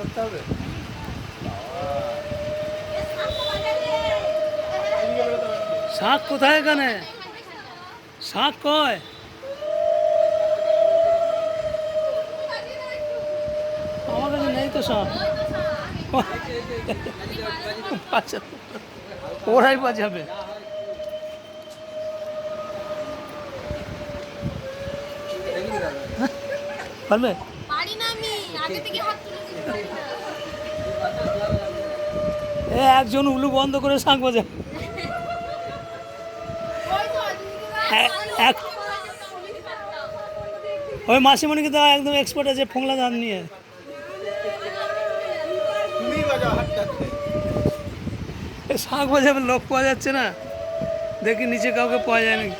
করতে হবে? শাক কোথায় এখানে? শাক কয়? আমার কাছে নেই তো শাক আচ্ছা ওরাই বাজাবে। পারবে? একজন উলু বন্ধ করে শাক বাজা। ওই তো মাসিমণিকে দেওয়া একদম এক্সপার্ট আছে ফোংলা ধান নিয়ে। শাক বাজাবে লোক পাওয়া যাচ্ছে না। দেখি নিচে কাউকে পাওয়া যায় নাকি